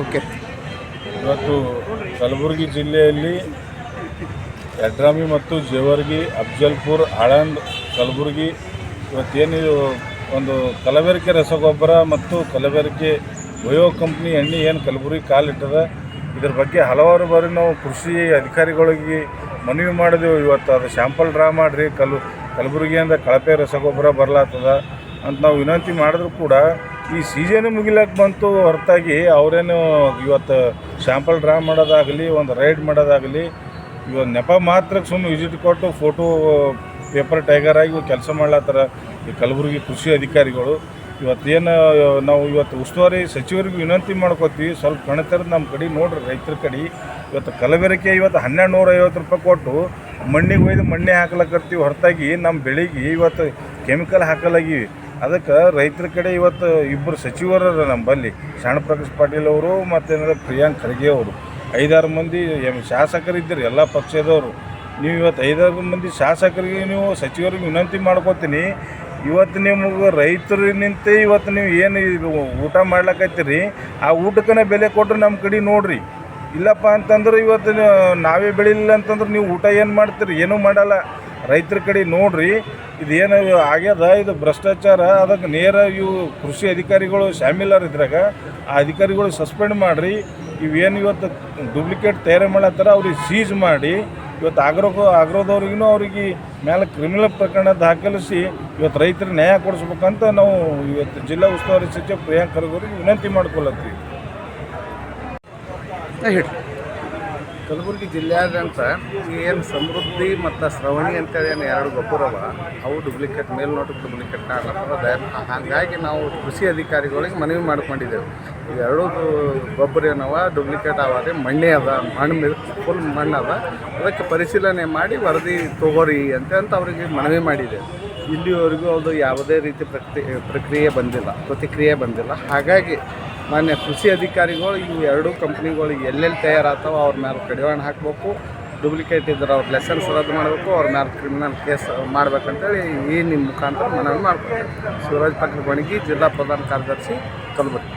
Okay. ಇವತ್ತು ಕಲಬುರಗಿ ಜಿಲ್ಲೆಯಲ್ಲಿ ಯಡ್ರಾಮಿ ಮತ್ತು ಜೇವರ್ಗಿ, ಅಫ್ಜಲ್ಪುರ್ ಆಳಂದ್ ಕಲಬುರಗಿ, ಇವತ್ತೇನು ಇದು ಒಂದು ಕಲಬೆರಕೆ ರಸಗೊಬ್ಬರ ಮತ್ತು ಕಲಬೆರಕೆ ಬಯೋ ಕಂಪ್ನಿ ಎಣ್ಣೆ ಏನು ಕಲಬುರಗಿ ಕಾಲಿಟ್ಟದ, ಇದ್ರ ಬಗ್ಗೆ ಹಲವಾರು ಬಾರಿ ನಾವು ಕೃಷಿ ಅಧಿಕಾರಿಗಳಿಗೆ ಮನವಿ ಮಾಡಿದೆವು. ಇವತ್ತು ಅದು ಶ್ಯಾಂಪಲ್ ಡ್ರಾ ಮಾಡಿರಿ, ಕಲ್ ಕಲಬುರಗಿಯಿಂದ ಕಳಪೆ ರಸಗೊಬ್ಬರ ಬರಲಾತದ ಅಂತ ನಾವು ವಿನಂತಿ ಮಾಡಿದ್ರು ಕೂಡ ಈ ಸೀಸನ್ ಮುಗಿಲಕ್ಕೆ ಬಂತು ಹೊರತಾಗಿ ಅವರೇನು ಇವತ್ತು ಶಾಂಪಲ್ ಡ್ರಾ ಮಾಡೋದಾಗಲಿ, ಒಂದು ರೈಡ್ ಮಾಡೋದಾಗಲಿ ಇವತ್ತು ನೆಪ ಮಾತ್ರಕ್ಕೆ ಸುಮ್ಮನೆ ವಿಸಿಟ್ ಕೊಟ್ಟು ಫೋಟೋ ಪೇಪರ್ ಟೈಗರ್ ಆಗಿ ಕೆಲಸ ಮಾಡ್ಲತ್ತಾರ ಈ ಕಲಬುರಗಿ ಕೃಷಿ ಅಧಿಕಾರಿಗಳು. ಇವತ್ತೇನು, ನಾವು ಇವತ್ತು ಉಸ್ತುವಾರಿ ಸಚಿವರಿಗೂ ವಿನಂತಿ ಮಾಡ್ಕೋತೀವಿ, ಸ್ವಲ್ಪ ಕಣತರದ ನಮ್ಮ ಕಡೆ ನೋಡ್ರಿ ರೈತರ ಕಡೆ. ಇವತ್ತು ಕಲಬೆರಕೆ ಇವತ್ತು ಹನ್ನೆರಡು ನೂರ ಐವತ್ತು ರೂಪಾಯಿ ಕೊಟ್ಟು ಮಣ್ಣಿಗೆ ಒಯ್ದು ಮಣ್ಣೆ ಹಾಕ್ಲಕ್ಕರ್ತೀವಿ ಹೊರತಾಗಿ ನಮ್ಮ ಬೆಳೆಗೆ ಇವತ್ತು ಕೆಮಿಕಲ್ ಹಾಕಲಾಗಿವಿ. ಅದಕ್ಕೆ ರೈತರ ಕಡೆ ಇವತ್ತು ಇಬ್ಬರು ಸಚಿವರು ನಮ್ಮಲ್ಲಿ ಶಾಣ ಪ್ರಕಾಶ್ ಪಾಟೀಲ್ ಅವರು ಮತ್ತೇನಾದ್ರೆ ಪ್ರಿಯಾಂಕ್ ಖರ್ಗೆ ಅವರು. ಐದಾರು ಮಂದಿ ಎಂ ಶಾಸಕರಿದ್ದರು ಎಲ್ಲ ಪಕ್ಷದವರು. ನೀವು ಇವತ್ತು ಐದಾರು ಮಂದಿ ಶಾಸಕರಿಗೆ ನೀವು ಸಚಿವರಿಗೆ ವಿನಂತಿ ಮಾಡ್ಕೋತೀನಿ. ಇವತ್ತು ನಿಮಗೆ ರೈತರಿನಿಂತ ಇವತ್ತು ನೀವು ಏನು ಊಟ ಮಾಡ್ಲಕತ್ತೀರಿ, ಆ ಊಟಕ್ಕನೇ ಬೆಲೆ ಕೊಟ್ಟರೆ ನಮ್ಮ ಕಡೆ ನೋಡ್ರಿ. ಇಲ್ಲಪ್ಪ ಅಂತಂದ್ರೆ ಇವತ್ತು ನಾವೇ ಬೆಳಿಲಿಲ್ಲ ಅಂತಂದ್ರೆ ನೀವು ಊಟ ಏನು ಮಾಡ್ತೀರಿ? ಏನೂ ಮಾಡಲ್ಲ. ರೈತರ ಕಡೆ ನೋಡ್ರಿ ಇದೇನು ಆಗ್ಯದ, ಇದು ಭ್ರಷ್ಟಾಚಾರ, ಅದಕ್ಕೆ ನೇರ ಇವು ಕೃಷಿ ಅಧಿಕಾರಿಗಳು ಶಾಮೀಲಾರ ಇದ್ರಾಗ, ಆ ಅಧಿಕಾರಿಗಳು ಸಸ್ಪೆಂಡ್ ಮಾಡಿರಿ ಇವೇನು ಇವತ್ತು ಡೂಪ್ಲಿಕೇಟ್ ತಯಾರಿ ಮಾಡತ್ತಾರ ಅವ್ರಿಗೆ ಸೀಜ್ ಮಾಡಿ, ಇವತ್ತು ಆಗ್ರೋ, ಆಗ್ರೋದವ್ರಿಗೂ ಅವ್ರಿಗೆ ಮೇಲೆ ಕ್ರಿಮಿನಲ್ ಪ್ರಕರಣ ದಾಖಲಿಸಿ, ಇವತ್ತು ರೈತರ ನ್ಯಾಯ ಕೊಡಿಸ್ಬೇಕಂತ ನಾವು ಇವತ್ತು ಜಿಲ್ಲಾ ಉಸ್ತುವಾರಿ ಸಚಿವ ಪ್ರಿಯಾಂಕ್ ಖರ್ಗೆ ಅವ್ರಿಗೆ ವಿನಂತಿ ಮಾಡ್ಕೊಳತ್ತೀವಿ. ಕಲಬುರಗಿ ಜಿಲ್ಲೆಯಾದ್ಯಂತ ಏನು ಸಮೃದ್ಧಿ ಮತ್ತು ಶ್ರವಣಿ ಅಂತೇಳಿ ಏನು ಎರಡು ಗೊಬ್ಬರವ, ಅವ ಡೂಪ್ಲಿಕೇಟ್ ಮೇಲ್ನೋಟಕ್ಕೆ ಡೂಪ್ಲಿಕೇಟ್ ಕಾಣತ್ತದ ಹಾಗಾಗಿ ನಾವು ಕೃಷಿ ಅಧಿಕಾರಿಗಳಿಗೆ ಮನವಿ ಮಾಡ್ಕೊಂಡಿದ್ದೇವೆ. ಎರಡೂ ಗೊಬ್ಬರ ಏನವ ಡೂಪ್ಲಿಕೇಟ್ ರೀ ಮಣ್ಣೆ ಅದ, ಮಣ್ಣು ಫುಲ್ ಮಣ್ಣು ಅದ. ಅದಕ್ಕೆ ಪರಿಶೀಲನೆ ಮಾಡಿ ವರದಿ ತಗೋರಿ ಅಂತ ಅಂತ ಅವರಿಗೆ ಮನವಿ ಮಾಡಿದ್ದೇವೆ. ಇಲ್ಲಿವರೆಗೂ ಅದು ಯಾವುದೇ ರೀತಿ ಪ್ರಕ್ರಿ ಪ್ರಕ್ರಿಯೆ ಬಂದಿಲ್ಲ, ಪ್ರತಿಕ್ರಿಯೆ ಬಂದಿಲ್ಲ. ಹಾಗಾಗಿ ಮಾನ್ಯ ಕೃಷಿ ಅಧಿಕಾರಿಗಳು, ಇವು ಎರಡೂ ಕಂಪ್ನಿಗಳು ಎಲ್ಲೆಲ್ಲಿ ತಯಾರಾಗ್ತಾವೆ ಅವ್ರ ಮೇಲೆ ಕಡಿವಾಣ ಹಾಕಬೇಕು ಡೂಪ್ಲಿಕೇಟ್ ಇದ್ರೆ ಅವ್ರ ಲೆಸನ್ಸ್ ರದ್ದು ಮಾಡಬೇಕು, ಅವ್ರ ಮೇಲೆ ಕ್ರಿಮಿನಲ್ ಕೇಸ್ ಮಾಡ್ಬೇಕಂತೇಳಿ ಈ ನಿಮ್ಮ ಮುಖಾಂತರ ಮನವಿ ಮಾಡ್ತಾರೆ ಶಿವರಾಜ್ ಪಾಟೀಲ್ ಬಣಗಿ ಜಿಲ್ಲಾ ಪ್ರಧಾನ ಕಾರ್ಯದರ್ಶಿ, ಕಲಬುರಗಿ.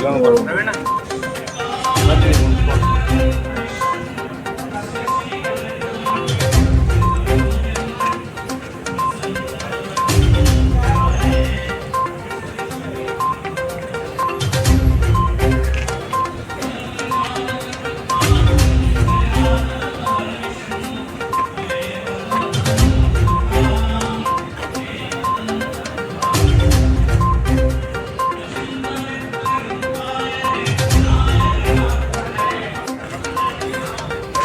ग्राम